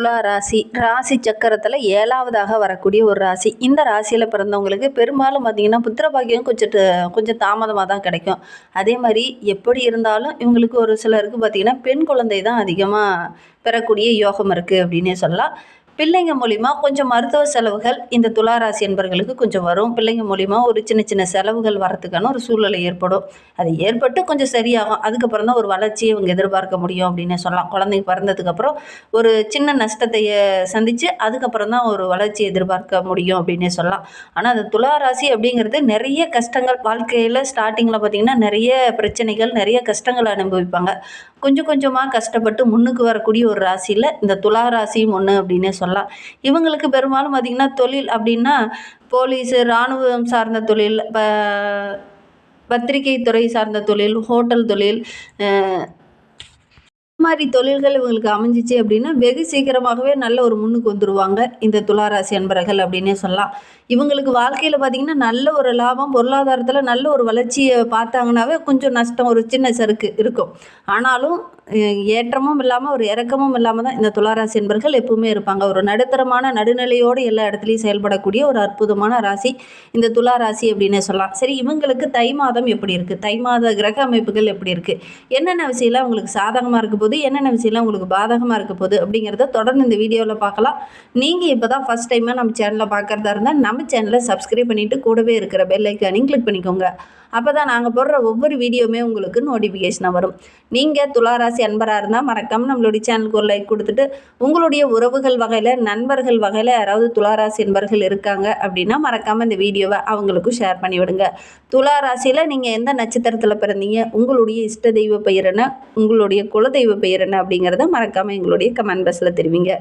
துலா ராசி. ராசி சக்கரத்தில் ஏழாவதாக வரக்கூடிய ஒரு ராசி. இந்த ராசியில் பிறந்தவங்களுக்கு பெரும்பாலும் பார்த்திங்கன்னா புத்திரபாகியம் கொஞ்சம் கொஞ்சம் தாமதமாக தான் கிடைக்கும். அதே மாதிரி எப்படி இருந்தாலும் இவங்களுக்கு ஒரு சிலருக்கு பார்த்திங்கன்னா பெண் குழந்தை தான் அதிகமாக பெறக்கூடிய யோகம் இருக்குது அப்படின்னே சொல்லலாம். பிள்ளைங்க மூலிமா கொஞ்சம் மருத்துவ செலவுகள் இந்த துளாராசி என்பவர்களுக்கு கொஞ்சம் வரும். பிள்ளைங்க மூலிமா ஒரு சின்ன சின்ன செலவுகள் வரத்துக்கான ஒரு சூழ்நிலை ஏற்படும். அது ஏற்பட்டு கொஞ்சம் சரியாகும். அதுக்கப்புறம் தான் ஒரு வளர்ச்சியை இவங்க எதிர்பார்க்க முடியும் அப்படின்னு சொல்லலாம். குழந்தைங்க பிறந்ததுக்கப்புறம் ஒரு சின்ன நஷ்டத்தை சந்தித்து அதுக்கப்புறம் தான் ஒரு வளர்ச்சி எதிர்பார்க்க முடியும் அப்படின்னே சொல்லலாம். ஆனால் அந்த துளாராசி அப்படிங்கிறது நிறைய கஷ்டங்கள். வாழ்க்கையில் ஸ்டார்டிங்கில் பார்த்திங்கன்னா நிறைய பிரச்சனைகள் நிறைய கஷ்டங்களை அனுபவிப்பாங்க. கொஞ்சம் கொஞ்சமாக கஷ்டப்பட்டு முன்னுக்கு வரக்கூடிய ஒரு ராசியில் இந்த துலா ராசியும் ஒன்று அப்படின்னே சொல்லலாம். இவங்களுக்கு பெரும்பாலும் பார்த்திங்கன்னா தொழில் அப்படின்னா போலீஸு இராணுவம் சார்ந்த தொழில் ப பத்திரிகை துறை சார்ந்த தொழில் ஹோட்டல் தொழில் மாதிரி தொழில்கள் இவங்களுக்கு அமைஞ்சிச்சு அப்படின்னா வெகு சீக்கிரமாகவே நல்ல ஒரு முன்னுக்கு வந்துருவாங்க. இந்த துளாராசி அன்பர்கள் அப்படின்னே சொல்லலாம். இவங்களுக்கு வாழ்க்கையில் பார்த்திங்கன்னா நல்ல ஒரு லாபம் பொருளாதாரத்தில் நல்ல ஒரு வளர்ச்சியை பார்த்தாங்கனாவே கொஞ்சம் நஷ்டம் ஒரு சின்ன சறுக்கு இருக்கும். ஆனாலும் ஏற்றமும் இல்லாமல் ஒரு இறக்கமும் இல்லாமல் தான் இந்த துளாராசி என்பர்கள் எப்பவுமே இருப்பாங்க. ஒரு நடுத்தரமான நடுநிலையோடு எல்லா இடத்துலையும் செயல்படக்கூடிய ஒரு அற்புதமான ராசி இந்த துலா ராசி அப்படின்னே சொல்லலாம். சரி இவங்களுக்கு தை மாதம் எப்படி இருக்குது தை மாத கிரக அமைப்புகள் எப்படி இருக்குது என்னென்ன விஷயம்லாம் உங்களுக்கு சாதகமாக இருக்க போது என்னென்ன விஷயம்லாம் உங்களுக்கு பாதகமாக இருக்க போது அப்படிங்கிறத தொடர்ந்து இந்த வீடியோவில் பார்க்கலாம். நீங்கள் இப்போ தான் ஃபஸ்ட் டைமாக நம்ம சேனலில் பார்க்குறதா இருந்தால் நம்ம சேனலை சப்ஸ்கிரைப் பண்ணிவிட்டு கூடவே இருக்கிற பெல் ஐக்கானையும் கிளிக் பண்ணிக்கோங்க. அப்போ தான் நாங்கள் போடுற ஒவ்வொரு வீடியோவுமே உங்களுக்கு நோட்டிஃபிகேஷனாக வரும். நீங்கள் துளாராசி அன்பராக இருந்தால் மறக்காமல் நம்மளுடைய சேனலுக்கு ஒரு லைக் கொடுத்துட்டு உங்களுடைய உறவுகள் வகையில் நண்பர்கள் வகையில் யாராவது துளாராசி என்பர்கள் இருக்காங்க அப்படின்னா மறக்காமல் இந்த வீடியோவை அவங்களுக்கும் ஷேர் பண்ணிவிடுங்க துளாராசியில் நீங்கள் எந்த நட்சத்திரத்தில் பிறந்தீங்க உங்களுடைய இஷ்ட தெய்வ பெயர் என்ன உங்களுடைய குலதெய்வ பெயர் என்ன அப்படிங்கிறத மறக்காமல் எங்களுடைய கமெண்ட் பாக்ஸில் தெரிவிங்க.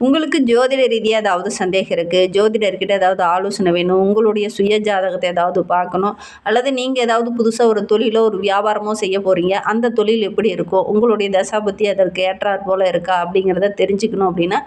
உங்களுக்கு ஜோதிட ரீதியாக ஏதாவது சந்தேகம் இருக்குது ஜோதிடர்கிட்ட ஏதாவது ஆலோசனை வேணும் உங்களுடைய சுய ஜாதகத்தை ஏதாவது பார்க்கணும் அல்லது நீங்கள் ஏதாவது புதுசாக ஒரு தொழிலோ ஒரு வியாபாரமோ செய்ய போகிறீங்க அந்த தொழில் எப்படி இருக்கும் உங்களுடைய தசாபத்தி அதற்கு ஏற்றாற் போல் இருக்கா அப்படிங்கிறத தெரிஞ்சுக்கணும் அப்படின்னா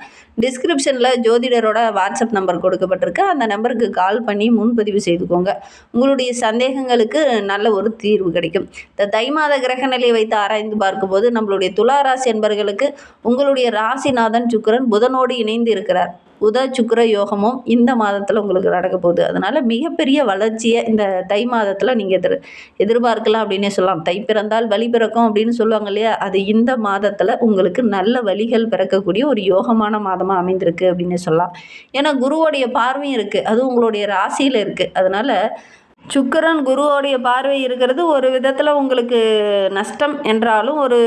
டிஸ்கிரிப்ஷனில் ஜோதிடரோட வாட்ஸ்அப் நம்பர் கொடுக்கப்பட்டிருக்கு. அந்த நம்பருக்கு கால் பண்ணி முன்பதிவு செய்துக்கோங்க. உங்களுடைய சந்தேகங்களுக்கு நல்ல ஒரு தீர்வு கிடைக்கும். இந்த தை மாத கிரக நிலையை வைத்து ஆராய்ந்து பார்க்கும்போது நம்மளுடைய துலா ராசி என்பர்களுக்கு உங்களுடைய ராசிநாதன் சுக்கிரன் புதனோடு இணைந்து இருக்கிறார். உத சுக்கர யோகமும் இந்த மாதத்தில் உங்களுக்கு நடக்க போகுது. அதனால் மிகப்பெரிய வளர்ச்சியை இந்த தை மாதத்தில் நீங்கள் எதிர் எதிர்பார்க்கலாம் அப்படின்னே சொல்லலாம். தை பிறந்தால் வழி பிறக்கும் அப்படின்னு சொல்லுவாங்க இல்லையா? அது இந்த மாதத்தில் உங்களுக்கு நல்ல வழிகள் பிறக்கக்கூடிய ஒரு யோகமான மாதமாக அமைந்திருக்கு அப்படின்னு சொல்லலாம். ஏன்னா குருவோடைய பார்வையும் இருக்குது அது உங்களுடைய ராசியில் இருக்குது அதனால் சுக்கரன் குருவோடைய பார்வை இருக்கிறது ஒரு விதத்தில் உங்களுக்கு நஷ்டம் என்றாலும் ஒரு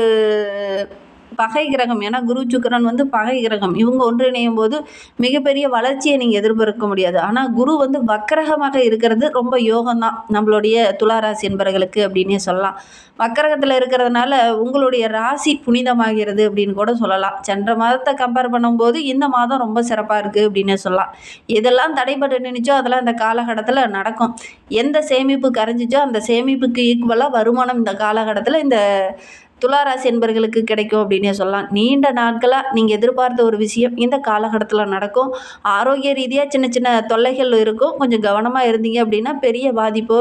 பகை கிரகம். ஏன்னா குரு சுக்கரன் வந்து பகை கிரகம். இவங்க ஒன்றிணையும் போது மிகப்பெரிய வளர்ச்சியை நீங்கள் எதிர்பார்க்க முடியாது. ஆனால் குரு வந்து வக்கரகமாக இருக்கிறது ரொம்ப யோகம்தான். நம்மளுடைய துளாராசி என்பவர்களுக்கு அப்படின்னே சொல்லலாம். வக்கரகத்தில் இருக்கிறதுனால உங்களுடைய ராசி புனிதமாகிறது அப்படின்னு கூட சொல்லலாம். சென்ற மாதத்தை கம்பேர் பண்ணும்போது இந்த மாதம் ரொம்ப சிறப்பாக இருக்குது அப்படின்னே சொல்லலாம். எதெல்லாம் தடைபட்டு நினைச்சோ அதெல்லாம் இந்த காலகட்டத்தில் நடக்கும். எந்த சேமிப்பு கரைஞ்சிச்சோ அந்த சேமிப்புக்கு ஈக்குவலாக வருமானம் இந்த காலகட்டத்தில் இந்த துளாராசி என்பர்களுக்கு கிடைக்கும் அப்படின்னே சொல்லலாம். நீண்ட நாட்களாக நீங்கள் எதிர்பார்த்த ஒரு விஷயம் இந்த காலகட்டத்தில் நடக்கும். ஆரோக்கிய ரீதியாக சின்ன சின்ன தொல்லைகள் இருக்கும். கொஞ்சம் கவனமாக இருந்தீங்க அப்படின்னா பெரிய பாதிப்போ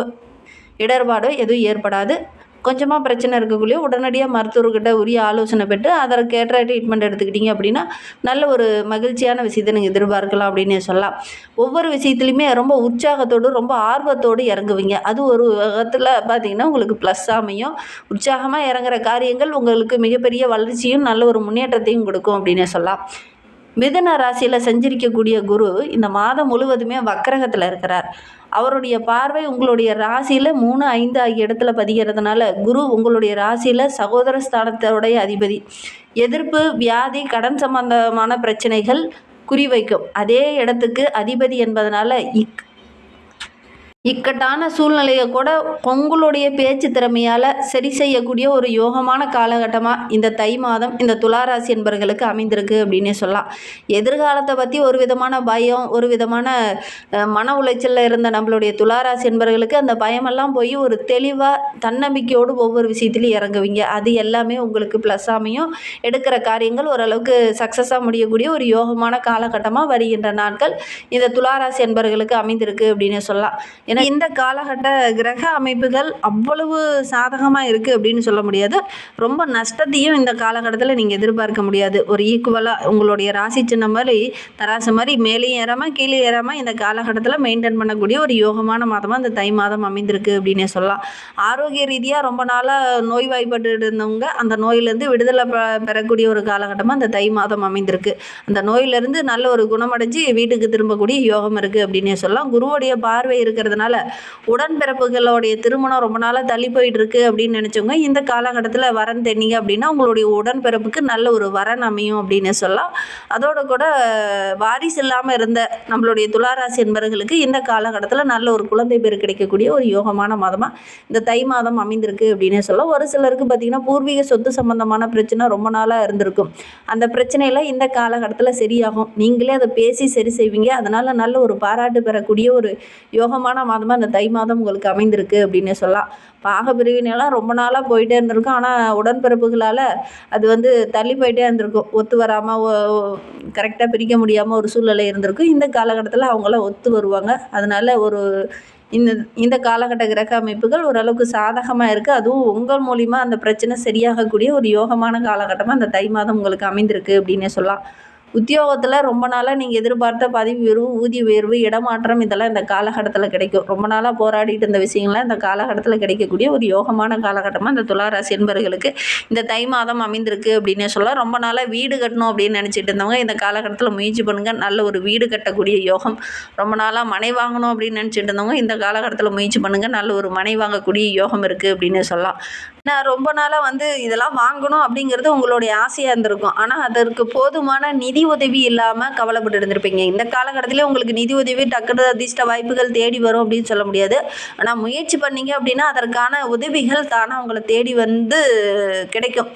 இடர்பாடோ எதுவும் ஏற்படாது. கொஞ்சமாக பிரச்சனை இருக்கக்குள்ளேயே உடனடியாக மருத்துவர்கிட்ட உரிய ஆலோசனை பெற்று அதற்கேற்ற ட்ரீட்மெண்ட் எடுத்துக்கிட்டீங்க அப்படின்னா நல்ல ஒரு மகிழ்ச்சியான விஷயத்தை நீங்கள் எதிர்பார்க்கலாம் அப்படின்னு சொல்லலாம். ஒவ்வொரு விஷயத்துலையுமே ரொம்ப உற்சாகத்தோடு ரொம்ப ஆர்வத்தோடு இறங்குவீங்க. அது ஒரு விதத்தில் பார்த்தீங்கன்னா உங்களுக்கு ப்ளஸ் அமையும். உற்சாகமாக இறங்குற காரியங்கள் உங்களுக்கு மிகப்பெரிய வளர்ச்சியும் நல்ல ஒரு முன்னேற்றத்தையும் கொடுக்கும் அப்படின்னு சொல்லலாம். மிதன ராசியில் செஞ்சிருக்கக்கூடிய குரு இந்த மாதம் முழுவதுமே வக்கரகத்தில் இருக்கிறார். அவருடைய பார்வை உங்களுடைய ராசியில் மூணு ஐந்து ஆகிய இடத்துல பதிகிறதுனால குரு உங்களுடைய ராசியில் சகோதர ஸ்தானத்தோடைய அதிபதி. எதிர்ப்பு வியாதி கடன் சம்பந்தமான பிரச்சனைகள் குறிவைக்கும் அதே இடத்துக்கு அதிபதி என்பதனால இக் இக்கட்டான சூழ்நிலையை கூட உங்களுடைய பேச்சு திறமையால் சரி செய்யக்கூடிய ஒரு யோகமான காலகட்டமாக இந்த தை மாதம் இந்த துளாராசி என்பர்களுக்கு அமைந்திருக்கு அப்படின்னே சொல்லலாம். எதிர்காலத்தை பற்றி ஒரு விதமான பயம் ஒரு விதமான மன உளைச்சலில் இருந்த நம்மளுடைய துளாராசி என்பவர்களுக்கு அந்த பயமெல்லாம் போய் ஒரு தெளிவாக தன்னம்பிக்கையோடு ஒவ்வொரு விஷயத்துலையும் இறங்குவீங்க. அது எல்லாமே உங்களுக்கு ப்ளஸ் அமையும். எடுக்கிற காரியங்கள் ஓரளவுக்கு சக்ஸஸாக முடியக்கூடிய ஒரு யோகமான காலகட்டமாக வருகின்ற நாட்கள் இந்த துளாராசி என்பர்களுக்கு அமைந்திருக்கு அப்படின்னு சொல்லலாம். ஏன்னா இந்த காலகட்ட கிரக அமைப்புகள் அவ்வளவு சாதகமாக இருக்குது அப்படின்னு சொல்ல முடியாது. ரொம்ப நஷ்டத்தையும் இந்த காலகட்டத்தில் நீங்கள் எதிர்பார்க்க முடியாது. ஒரு ஈக்குவலாக உங்களுடைய ராசி சின்னம் மாதிரி தராசு மாதிரி மேலேயும் ஏறாமல் கீழே ஏறாமல் இந்த காலகட்டத்தில் மெயின்டைன் பண்ணக்கூடிய ஒரு யோகமான மாதமாக இந்த தை மாதம் அமைந்திருக்கு அப்படின்னே சொல்லலாம். ஆரோக்கிய ரீதியாக ரொம்ப நாளாக நோய்வாய்ப்பட்டு இருந்தவங்க அந்த நோயிலேருந்து விடுதலை பெறக்கூடிய ஒரு காலகட்டமாக இந்த தை மாதம் அமைந்திருக்கு. அந்த நோயிலேருந்து நல்ல ஒரு குணமடைஞ்சு வீட்டுக்கு திரும்பக்கூடிய யோகம் இருக்குது அப்படின்னே சொல்லலாம். குருவுடைய பார்வை இருக்கிறதுனால உடன்பிறப்புகளுடைய திருமணம் ரொம்ப நாளாக தள்ளி போயிட்டு இருக்கு அப்படின்னு நினச்சவங்க இந்த காலகட்டத்தில் வரன் தென்னீங்க அப்படின்னா உங்களுடைய உடன்பிறப்புக்கு நல்ல ஒரு வரன் அமையும் அப்படின்னு சொல்லலாம். அதோட கூட வாரிசு இல்லாமல் இருந்த நம்மளுடைய துளாராசி என்பவர்களுக்கு இந்த காலகட்டத்தில் நல்ல ஒரு குழந்தை பேர் கிடைக்கக்கூடிய ஒரு யோகமான மாதமாக இந்த தை மாதம் அமைந்திருக்கு அப்படின்னு சொல்லலாம். ஒரு சிலருக்கு பார்த்திங்கன்னா பூர்வீக சொத்து சம்பந்தமான பிரச்சனை ரொம்ப நாளாக இருந்திருக்கும். அந்த பிரச்சனையெல்லாம் இந்த காலகட்டத்தில் சரியாகும். நீங்களே அதை பேசி சரி செய்வீங்க. அதனால் நல்ல ஒரு பாராட்டு பெறக்கூடிய ஒரு யோகமான மாதமாக இந்த தை மாதம் உங்களுக்கு அமைந்திருக்கு அப்படின்னு சொல்லலாம் பாக ரொம்ப நாளாக போயிட்டே இருந்திருக்கும். ஆனால் உடன்பிறப்புகளால் அது வந்து தள்ளி போயிட்டே இருந்திருக்கும். ஒத்து வராமல் கரெக்டாக பிரிக்க முடியாமல் ஒரு சூழ்நிலை இருந்திருக்கும். இந்த காலகட்டத்தில் அவங்களாம் ஒத்து வருவாங்க. அதனால் ஒரு இந்த இந்த காலகட்ட கிரக அமைப்புகள் ஓரளவுக்கு சாதகமாக இருக்குது அதுவும் உங்கள் மூலிமா அந்த பிரச்சனை சரியாகக்கூடிய ஒரு யோகமான காலகட்டமாக அந்த தை மாதம் உங்களுக்கு அமைந்திருக்கு அப்படின்னே சொல்லலாம் உத்தியோகத்தில் ரொம்ப நாளாக நீங்கள் எதிர்பார்த்த பதவி உயர்வு ஊதிய உயர்வு இடமாற்றம் இதெல்லாம் இந்த காலகட்டத்தில் கிடைக்கும். ரொம்ப நாளாக போராடிட்டு இருந்த விஷயங்கள்லாம் இந்த காலகட்டத்தில் கிடைக்கக்கூடிய ஒரு யோகமான காலகட்டமாக இந்த துளாராசி என்பர்களுக்கு இந்த தை மாதம் அமைந்திருக்கு அப்படின்னே சொல்லலாம். ரொம்ப நாளாக வீடு கட்டணும் அப்படின்னு நினச்சிட்டு இருந்தவங்க இந்த காலகட்டத்தில் முயற்சி பண்ணுங்கள் நல்ல ஒரு வீடு கட்டக்கூடிய யோகம். ரொம்ப நாளாக மனை வாங்கணும் அப்படின்னு நினச்சிட்டு இருந்தவங்க இந்த காலகட்டத்தில் முயற்சி பண்ணுங்கள் நல்ல ஒரு மனை வாங்கக்கூடிய யோகம் இருக்குது அப்படின்னு சொல்லலாம். நான் ரொம்ப நாளாக வந்து இதெல்லாம் வாங்கணும் அப்படிங்கிறது உங்களுடைய ஆசையாக இருந்திருக்கும். ஆனால் அதற்கு போதுமான நிதி உதவி இல்லாமல் கவலைப்பட்டு இருந்திருப்பீங்க. இந்த காலகட்டத்திலே உங்களுக்கு நிதி உதவி டக்குனு அதிர்ஷ்ட வாய்ப்புகள் தேடி வரும் அப்படின்னு சொல்ல முடியாது. ஆனால் முயற்சி பண்ணீங்க அப்படின்னா அதற்கான உதவிகள் தானாக உங்களை தேடி வந்து கிடைக்கும்.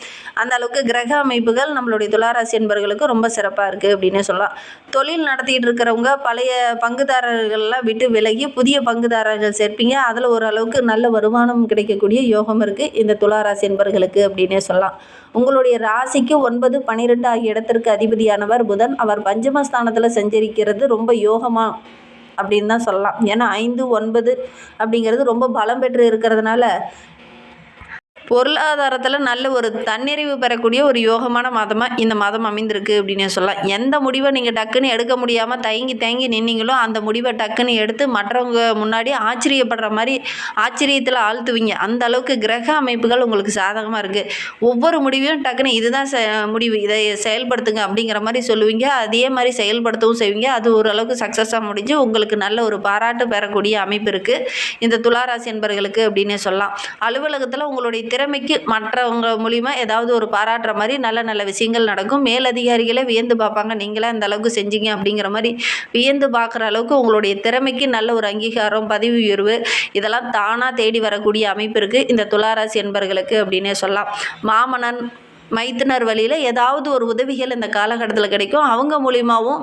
அந்த அளவுக்கு கிரக அமைப்புகள் நம்மளுடைய துளாராசி என்பவர்களுக்கு ரொம்ப சிறப்பாக இருக்குது அப்படின்னே சொல்லலாம். தொழில் நடத்திட்டு இருக்கிறவங்க பழைய பங்குதாரர்கள்லாம் விட்டு விலகி புதிய பங்குதாரர்கள் சேர்ப்பீங்க. அதில் ஓரளவுக்கு நல்ல வருமானம் கிடைக்கக்கூடிய யோகம் இருக்குது இந்த துளாராசி என்பவர்களுக்கு அப்படின்னே சொல்லலாம். உங்களுடைய ராசிக்கு ஒன்பது பனிரெண்டு ஆகிய இடத்திற்கு அதிபதியானவர் புதன். அவர் பஞ்சமஸ்தானத்தில் செஞ்சரிக்கிறது ரொம்ப யோகமாக அப்படின்னு தான் சொல்லலாம். ஏன்னா ஐந்து ஒன்பது அப்படிங்கிறது ரொம்ப பலம் பெற்று இருக்கிறதுனால பொருளாதாரத்தில் நல்ல ஒரு தன்னிறைவு பெறக்கூடிய ஒரு யோகமான மாதமாக இந்த மாதம் அமைந்திருக்கு அப்படின்னு சொல்லலாம். எந்த முடிவை நீங்கள் டக்குன்னு எடுக்க முடியாமல் தயங்கி தயங்கி நின்னீங்களோ அந்த முடிவை டக்குன்னு எடுத்து மற்றவங்க முன்னாடி ஆச்சரியப்படுற மாதிரி ஆச்சரியத்தில் ஆழ்த்துவீங்க. அந்த அளவுக்கு கிரக அமைப்புகள் உங்களுக்கு சாதகமாக இருக்குது ஒவ்வொரு முடிவையும் டக்குன்னு இதுதான் முடிவு. இதை செயல்படுத்துங்க அப்படிங்கிற மாதிரி சொல்லுவீங்க. அதே மாதிரி செயல்படுத்தவும் செய்வீங்க. அது ஓரளவுக்கு சக்ஸஸாக முடிஞ்சு உங்களுக்கு நல்ல ஒரு பாராட்டு பெறக்கூடிய அமைப்பு இருக்குது இந்த துளாராசி என்பர்களுக்கு அப்படின்னே சொல்லலாம். அலுவலகத்தில் உங்களுடைய திறமைக்கு மற்றவங்க மூலிமா ஏதாவது ஒரு பாராட்டுற மாதிரி நல்ல நல்ல விஷயங்கள் நடக்கும். மேலதிகாரிகளே வியந்து பார்ப்பாங்க. நீங்களே அந்த அளவுக்கு செஞ்சீங்க அப்படிங்கிற மாதிரி வியந்து பார்க்குற அளவுக்கு உங்களுடைய திறமைக்கு நல்ல ஒரு அங்கீகாரம் பதவி உயர்வு இதெல்லாம் தானாக தேடி வரக்கூடிய அமைப்பு இருக்குது இந்த துளாராசி என்பர்களுக்கு அப்படின்னே சொல்லலாம். மாமனன் மைத்துனர் வழியில் ஏதாவது ஒரு உதவிகள் இந்த காலகட்டத்தில் கிடைக்கும். அவங்க மூலியமாகவும்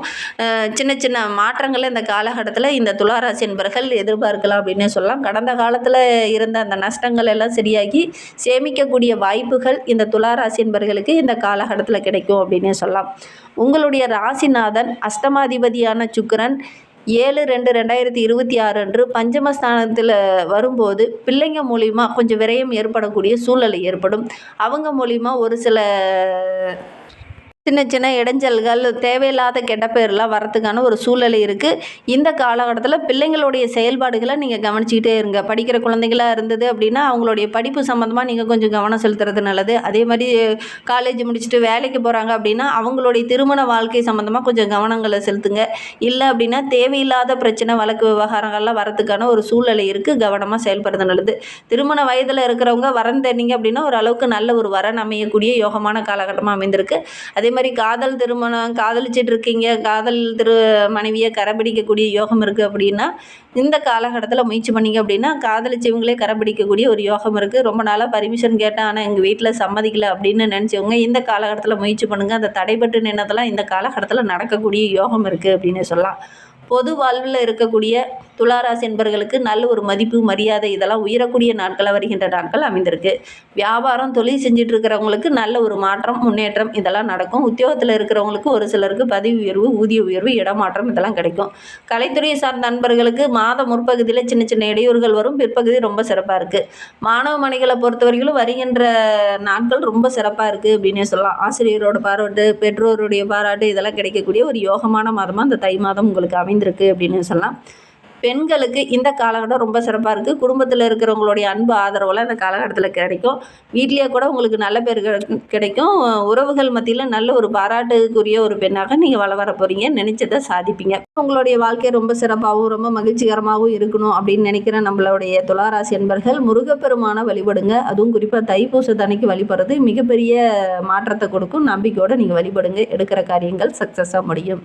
சின்ன சின்ன மாற்றங்களை இந்த காலகட்டத்தில் இந்த துளாராசி என்பர்கள் எதிர்பார்க்கலாம் அப்படின்னே சொல்லலாம். கடந்த காலத்தில் இருந்த அந்த நஷ்டங்கள் எல்லாம் சரியாகி சேமிக்கக்கூடிய வாய்ப்புகள் இந்த துளாராசி என்பர்களுக்கு இந்த காலகட்டத்தில் கிடைக்கும் அப்படின்னே சொல்லலாம். உங்களுடைய ராசிநாதன் அஷ்டமாதிபதியான சுக்கரன் ஏழு ரெண்டு ரெண்டாயிரத்தி இருபத்தி ஆறு அன்று பஞ்சமஸ்தானத்தில் வரும்போது பிள்ளைங்க மூலிமா கொஞ்சம் விரயம் ஏற்படக்கூடிய சூழ்நிலை ஏற்படும். அவங்க மூலிமா ஒரு சில சின்ன சின்ன இடைஞ்சல்கள் தேவையில்லாத கெட்ட பேர்லாம் வரத்துக்கான ஒரு சூழ்நிலை இருக்குது இந்த காலகட்டத்தில் பிள்ளைங்களுடைய செயல்பாடுகளை நீங்கள் கவனிச்சிக்கிட்டே இருங்க. படிக்கிற குழந்தைகளாக இருந்தது அப்படின்னா அவங்களுடைய படிப்பு சம்மந்தமாக நீங்கள் கொஞ்சம் கவனம் செலுத்துறது நல்லது. அதே மாதிரி காலேஜ் முடிச்சுட்டு வேலைக்கு போகிறாங்க அப்படின்னா அவங்களுடைய திருமண வாழ்க்கை சம்மந்தமாக கொஞ்சம் கவனங்களை செலுத்துங்க. இல்லை அப்படின்னா தேவையில்லாத பிரச்சனை வழக்கு விவகாரங்கள்லாம் வரத்துக்கான ஒரு சூழ்நிலை இருக்குது கவனமாக செயல்படுறது நல்லது. திருமண வயதில் இருக்கிறவங்க வரன் தேடிங்க அப்படின்னா ஓரளவுக்கு நல்ல ஒரு வரன் அமையக்கூடிய யோகமான காலகட்டமாக அமைந்திருக்கு. அதே மாதிரி காதல் திருமணம் காதலிச்சிட்டு இருக்கீங்க காதல் திரு மனைவியை கரைபிடிக்கக்கூடிய யோகம் இருக்குது அப்படின்னா இந்த காலகட்டத்தில் முயற்சி பண்ணீங்க அப்படின்னா காதலிச்சவங்களே கரைபிடிக்கக்கூடிய ஒரு யோகம் இருக்குது ரொம்ப நாளாக பர்மிஷன் கேட்டேன் ஆனால் எங்கள் வீட்டில் சம்மதிக்கலை அப்படின்னு நினச்சவங்க இந்த காலகட்டத்தில் முயற்சி பண்ணுங்கள் அந்த தடைபட்டு நின்னதெல்லாம் இந்த காலகட்டத்தில் நடக்கக்கூடிய யோகம் இருக்குது அப்படின்னு சொல்லலாம். பொது வாழ்வில் இருக்கக்கூடிய துளாராசி என்பவர்களுக்கு நல்ல ஒரு மதிப்பு மரியாதை இதெல்லாம் உயரக்கூடிய நாட்களாக வருகின்ற நாட்கள் அமைந்திருக்கு. வியாபாரம் தொழில் செஞ்சுட்டு இருக்கிறவங்களுக்கு நல்ல ஒரு மாற்றம் முன்னேற்றம் இதெல்லாம் நடக்கும். உத்தியோகத்தில் இருக்கிறவங்களுக்கு ஒரு சிலருக்கு பதவி உயர்வு ஊதிய உயர்வு இடமாற்றம் இதெல்லாம் கிடைக்கும். கலைத்துறையை சார்ந்த நண்பர்களுக்கு மாத முற்பகுதியில் சின்ன சின்ன இடையூறுகள் வரும். பிற்பகுதி ரொம்ப சிறப்பாக இருக்குது மாணவ மணிகளை பொறுத்தவரையிலும் வருகின்ற நாட்கள் ரொம்ப சிறப்பாக இருக்குது அப்படின்னே சொல்லலாம். ஆசிரியரோட பாராட்டு பெற்றோருடைய பாராட்டு இதெல்லாம் கிடைக்கக்கூடிய ஒரு யோகமான மாதமாக அந்த தை மாதம் உங்களுக்கு அமைந்திருக்கு அப்படின்னு சொல்லலாம். பெண்களுக்கு இந்த காலகட்டம் ரொம்ப சிறப்பாக இருக்குது குடும்பத்தில் இருக்கிறவங்களுடைய அன்பு ஆதரவெல்லாம் இந்த காலகட்டத்தில் கிடைக்கும். வீட்லேயே கூட உங்களுக்கு நல்ல பேர் கிடைக்கும். உறவுகள் மத்தியில் நல்ல ஒரு பாராட்டுக்குரிய ஒரு பெண்ணாக நீங்கள் வள வர போகிறீங்க நினைச்சதை சாதிப்பீங்க. உங்களுடைய வாழ்க்கை ரொம்ப சிறப்பாகவும் ரொம்ப மகிழ்ச்சிகரமாகவும் இருக்கணும் அப்படின்னு நினைக்கிற நம்மளுடைய துளாராசி என்பர்கள் முருகப்பெருமான வழிபடுங்க. அதுவும் குறிப்பாக தைப்பூசத்தன்னைக்கு வழிபடுறது மிகப்பெரிய மாற்றத்தை கொடுக்கும். நம்பிக்கையோடு நீங்கள் வழிபடுங்க. எடுக்கிற காரியங்கள் சக்ஸஸாக முடியும்.